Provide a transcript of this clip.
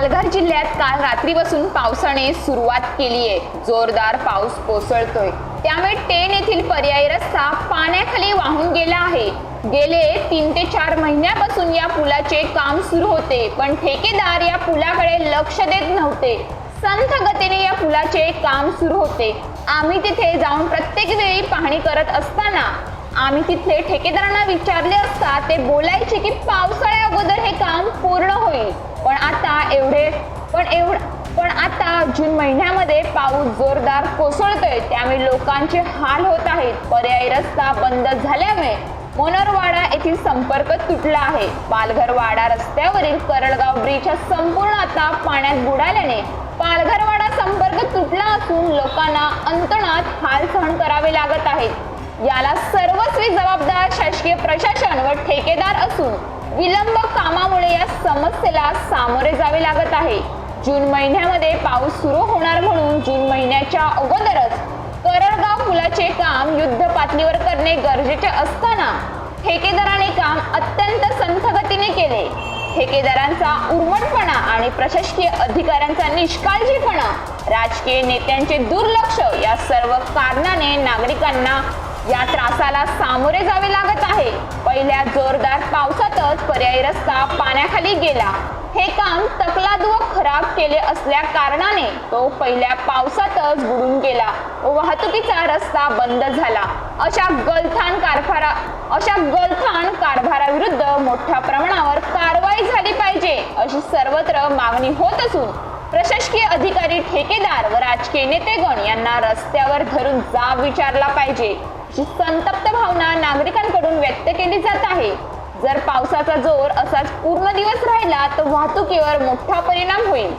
पालघर जिल्ह्यात काल रात्रीपासून पावसाने सुरुवात केली आहे. जोरदार पाऊस कोसळतोय. त्यामुळे टेन येथील पर्यायी रस्ता पाण्याखाली वाहून गेला आहे. गेले तीन ते चार महिन्यापासून या पुलाचे काम सुरू होते पण ठेकेदार या पुलाकडे लक्ष देत नव्हते. संथ गतीने या पुलाचे काम सुरू होते. आम्ही तिथे जाऊन प्रत्येक वेळी पाहणी करत असताना आम्ही तिथले ठेकेदारांना विचारले असता ते बोलायचे की पावसाळ्या अगोदर हे काम पूर्ण होईल. एवढे पण एवढ पण आता जून महिन्यामध्ये पाऊस जोरदार कोसळतोय. त्यामुळे लोकांचे हाल होत आहेत. पर्यायी रस्ता बंद झाल्यामुळे मनोरवाडा येथील संपर्क तुटला आहे. पालघरवाडा रस्त्यावरील करळगाव ब्रिज हा संपूर्ण आता पाण्यात बुडाल्याने पालघरवाडा संपर्क तुटला असून लोकांना अंतणात हाल सहन करावे लागत आहेत याला सर्वस्वी जबाबदार शासकीय प्रशासन व ठेकेदार असून विलंब कामामुळे या समस्येला सामोरे जावे लागत आहे. जून महिन्यामध्ये पाऊस सुरू होणार म्हणून जून महिन्याच्या अगोदरच करळगाव पुलाचे काम युद्ध पातळीवर करणे गरजेचे असताना ठेकेदाराने काम अत्यंत संथ गतीने केले. ठेकेदारांचा उर्मटपणा आणि प्रशासकीय अधिकाऱ्यांचा निष्काळजीपणा राजकीय नेत्यांचे दुर्लक्ष या सर्व कारणाने नागरिकांना या त्रासाला सामोरे जावे लागत आहे. पहिल्या जोरदार पावसातच पर्यायी रस्ता पाण्याखाली गेला. हे काम तकलादू व खराब केले असल्या कारणाने तो पहिल्या पावसातच बुडून गेला. व वाहतुकीचा रस्ता बंद झाला. अशा गलथान कारभारा अशा गलथान कारभाराविरुद्ध मोठ्या प्रमाणावर कारवाई झाली पाहिजे अशी सर्वत्र मागणी होत असून प्रशासकीय अधिकारी ठेकेदार व राजकीय नेतेगण यांना रस्त्यावर धरून जाब विचारला पाहिजे. अशी संतप्त भावना नागरिकांकडून व्यक्त केली जात आहे. जर पावसाचा जोर असाच पूर्ण दिवस राहिला तर वाहतुकीवर मोठा परिणाम होईल.